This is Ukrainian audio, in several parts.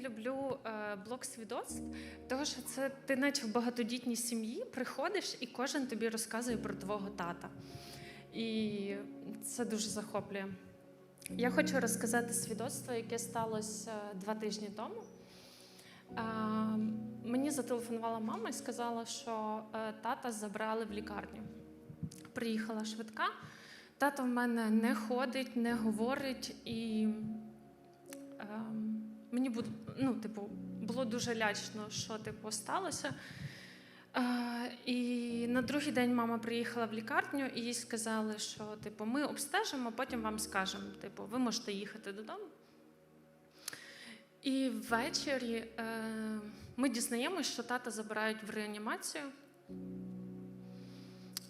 люблю е, блок свідоцтв, тому що це ти, наче в багатодітній сім'ї, приходиш і кожен тобі розказує про твого тата. І це дуже захоплює. Я хочу розказати свідоцтво, яке сталося е, два тижні тому. Е, мені зателефонувала мама і сказала, що тата забрали в лікарню. Приїхала швидка. Тато в мене не ходить, не говорить, і е, мені буд, ну, типу, було дуже лячно, що типу, сталося. Е, і на другий день мама приїхала в лікарню, і їй сказали, що типу, ми обстежимо, потім вам скажемо, типу, ви можете їхати додому. І ввечері е, ми дізнаємося, що тата забирають в реанімацію.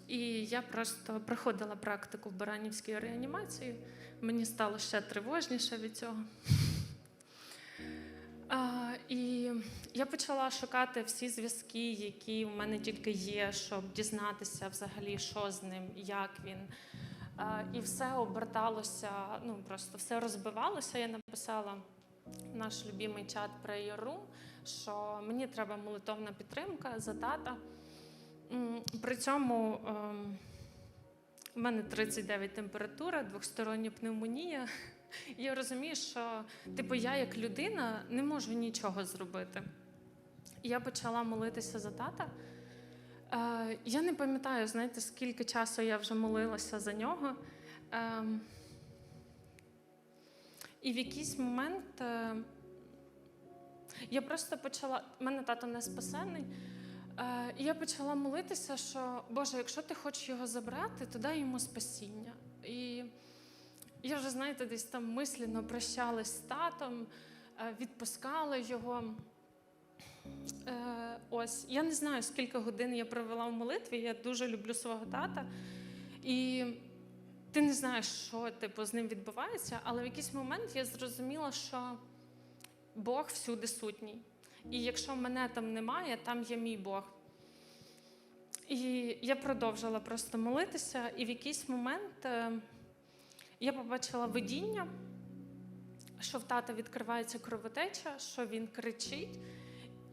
І я просто проходила практику в Баранівській реанімації. Мені стало ще тривожніше від цього. І я почала шукати всі зв'язки, які в мене тільки є, щоб дізнатися взагалі, що з ним, як він. І все оберталося, ну просто все розбивалося. Я написала наш любимий чат Prayer Room, що мені треба молитовна підтримка за тата. При цьому ем, у мене 39 температура, двостороння пневмонія. Я розумію, що типу, я як людина не можу нічого зробити. Я почала молитися за тата. Е, я не пам'ятаю, знаєте, скільки часу я вже молилася за нього. Ем, і в якийсь момент е, я просто почала. У мене тато не спасений. Е, І я почала молитися, що Боже, якщо ти хочеш його забрати, то дай йому спасіння. І я вже, знаєте, десь там мислено прощалась з татом, е, відпускала його. Е, Ось, я не знаю, скільки годин я провела в молитві. Я дуже люблю свого тата. І ти не знаєш, що типу, з ним відбувається, але в якийсь момент я зрозуміла, що Бог всюди сутній. І якщо мене там немає, там є мій Бог. І я продовжила просто молитися, і в якийсь момент е, я побачила видіння, що в тата відкривається кровотеча, що він кричить.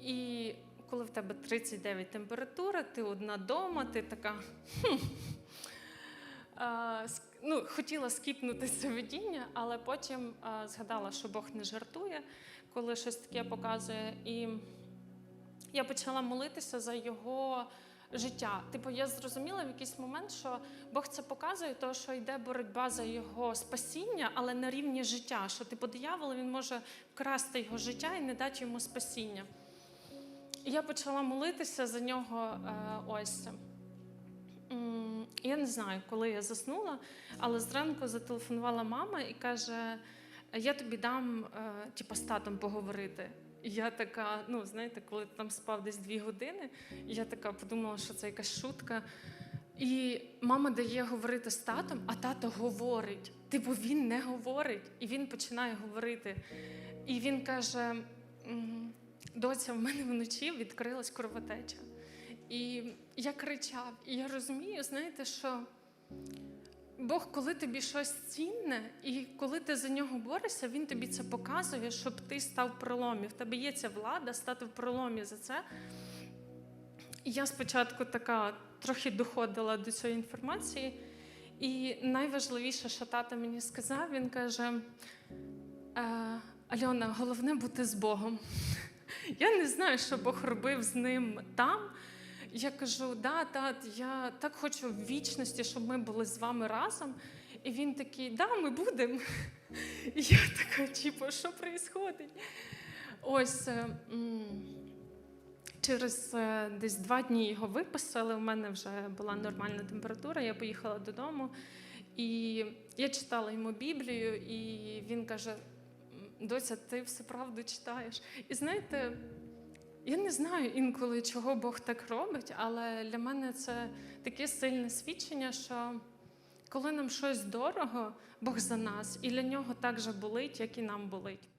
І коли в тебе 39 температура, ти одна дома, ти така. Ну, хотіла скіпнути це видіння, але потім а, згадала, що Бог не жартує, коли щось таке показує. І я почала молитися за його життя. Типу, я зрозуміла в якийсь момент, що Бог це показує, то що йде боротьба за його спасіння, але на рівні життя. Що типу диявол він може вкрасти його життя і не дати йому спасіння. І я почала молитися за нього е, ось. Я не знаю, коли я заснула, але зранку зателефонувала мама і каже: Я тобі дам е, типу, з татом поговорити. Я така, ну знаєте, коли там спав десь дві години, я така подумала, що це якась шутка. І мама дає говорити з татом, а тато говорить. Типу, він не говорить, і він починає говорити. І він каже: доця, в мене вночі відкрилась кровотеча. І я кричав, і я розумію, знаєте, що Бог, коли тобі щось цінне, і коли ти за нього борешся, він тобі це показує, щоб ти став в проломі. В тебе є ця влада стати в проломі за це. Я спочатку така трохи доходила до цієї інформації. І найважливіше, що тато мені сказав, він каже: «Е, Альона, головне бути з Богом. Я не знаю, що Бог робив з ним там. Я кажу, да, тат, я так хочу в вічності, щоб ми були з вами разом. І він такий, да, ми будемо. І я така, типу, що відбувається? Ось е, через е, десь два дні його виписали. У мене вже була нормальна температура. Я поїхала додому. І я читала йому Біблію, і він каже: «М, Доця, ти все правду читаєш. І знаєте, я не знаю інколи, чого Бог так робить, але для мене це таке сильне свідчення, що коли нам щось дорого, Бог за нас, і для нього так же болить, як і нам болить.